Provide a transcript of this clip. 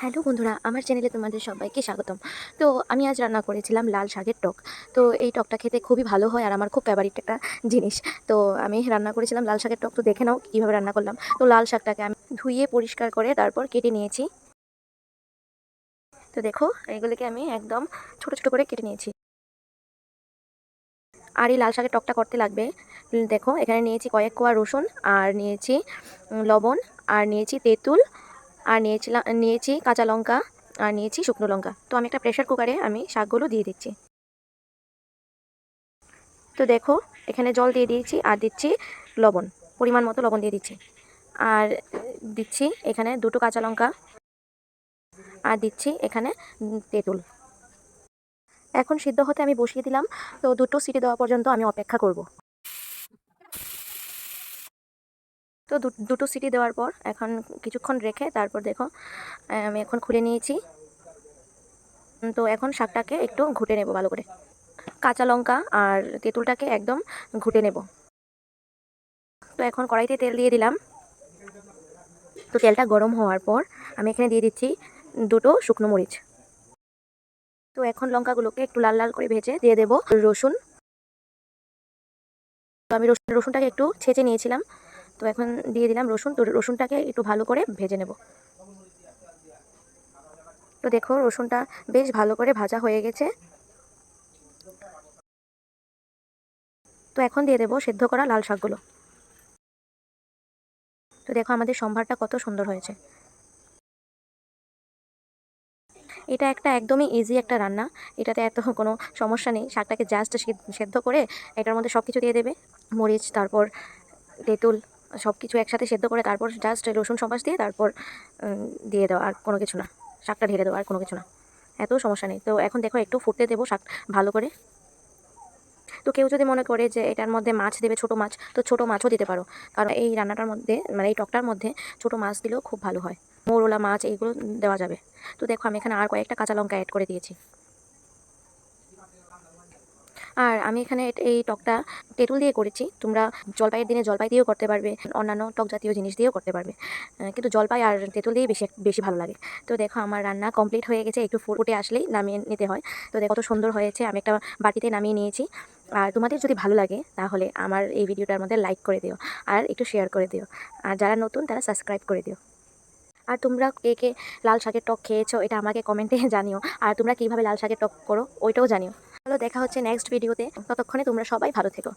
Hello বন্ধুরা, আমার চ্যানেলে তোমাদের সবাইকে স্বাগতম। তো আমি আজ রান্না করেছিলাম লাল শাকের টক। তো এই টকটা খেতে খুবই ভালো হয় আর আমার খুব ফেভারিট একটা জিনিস। তো আমি রান্না করেছিলাম লাল শাকের টক। তো দেখে নাও কীভাবে রান্না করলাম। তো লাল শাকটাকে আমি ধুয়ে পরিষ্কার করে তারপর কেটে নিয়েছি। তো দেখো, এগুলোকে আমি একদম ছোট ছোট করে কেটে নিয়েছি। আর এই লাল শাকের টকটা করতে লাগবে। দেখো, এখানে নিয়েছি কয়েক কোয়া রসুন, আর নিয়েছি লবণ, আর নিয়েছি তেঁতুল আর নিয়েছিলাম নিয়েছি কাঁচা লঙ্কা আর নিয়েছি শুকনো লঙ্কা। তো আমি একটা প্রেশার কুকারে আমি শাকগুলো দিয়ে দিচ্ছি। তো দেখো, এখানে জল দিয়ে দিয়েছি আর দিচ্ছি লবণ, পরিমাণ মতো লবণ দিয়ে দিচ্ছি। আর দিচ্ছি এখানে দুটো কাঁচা লঙ্কা আর দিচ্ছি এখানে তেঁতুল। এখন সিদ্ধ হতে আমি বসিয়ে দিলাম, তো দুটো সিটি দেওয়া পর্যন্ত আমি অপেক্ষা করব। তো দুটো সিটি দেওয়ার পর এখন কিছুক্ষণ রেখে তারপর দেখো আমি এখন খুলে নিয়েছি। তো এখন শাকটাকে একটু ঘুটে নেব ভালো করে। কাঁচা লঙ্কা আর তেঁতুলটাকে একদম ঘুটে নেব। তো এখন কড়াইতে তেল দিয়ে দিলাম। তো তেলটা গরম হওয়ার পর আমি এখানে দিয়ে দিচ্ছি দুটো শুকনো মরিচ। তো এখন লঙ্কাগুলোকে একটু লাল লাল করে ভেজে দিয়ে দেব রসুন। তো আমি রসুন, রসুনটাকে একটু ছেঁচে নিয়েছিলাম। তো এখন দিয়ে দিলাম রসুন। তো রসুনটাকে একটু ভালো করে ভেজে নেব। তো দেখো, রসুনটা বেশ ভালো করে ভাজা হয়ে গেছে। তো এখন দিয়ে দেবো সেদ্ধ করা লাল শাকগুলো। তো দেখো, আমাদের সম্ভারটা কত সুন্দর হয়েছে। এটা একটা একদমই ইজি একটা রান্না। এটাতে এত কোনো সমস্যা নেই। শাকটাকে জাস্ট সেদ্ধ করে এটার মধ্যে সব কিছু দিয়ে দেবে। মরিচ, তারপর তেঁতুল সব কিছু একসাথে সেদ্ধ করে তারপর জাস্ট রসুন সবাস দিয়ে তারপর দিয়ে দেওয়া, আর কোনো কিছু না। শাকটা ঢেলে দেওয়া, আর কোনো কিছু না। এত সমস্যা নেই। তো এখন দেখো একটু ফুটতে দেবো শাক ভালো করে। তো কেউ যদি মনে করে যে এটার মধ্যে মাছ দেবে, ছোট মাছ, তো ছোট মাছও দিতে পারো। কারণ এই রান্নাটার মধ্যে মানে এই টকটার মধ্যে ছোট মাছ দিলেও খুব ভালো হয়। মোরলা মাছ, এইগুলো দেওয়া যাবে। তো দেখো আমি এখানে আর কয়েকটা কাঁচা লঙ্কা অ্যাড করে দিয়েছি। আর আমি এখানে এই টকটা তেঁতুল দিয়ে করেছি। তোমরা জলপাইয়ের দিনে জলপাই দিয়েও করতে পারবে, অন্যান্য টক জাতীয় জিনিস দিয়েও করতে পারবে। কিন্তু জলপাই আর তেঁতুল দিয়েই বেশি বেশি ভালো লাগে। তো দেখো আমার রান্না কমপ্লিট হয়ে গেছে, একটু ফুটে আসলেই নামিয়ে নিতে হয়। তো দেখো কত সুন্দর হয়েছে, আমি একটা বাটিতে নামিয়ে নিয়েছি। আর তোমাদের যদি ভালো লাগে, তাহলে আমার এই ভিডিওটার মধ্যে লাইক করে দিও, আর একটু শেয়ার করে দিও। আর যারা নতুন, তারা সাবস্ক্রাইব করে দিও। আর তোমরা কে কে লাল শাকের টক খেয়েছো, এটা আমাকে কমেন্টে জানিও। আর তোমরা কীভাবে লাল শাকের টক করো, ওইটাও জানিও। চলো দেখা হচ্ছে নেক্সট ভিডিওতে ততক্ষণে তোমরা সবাই ভালো থেকো।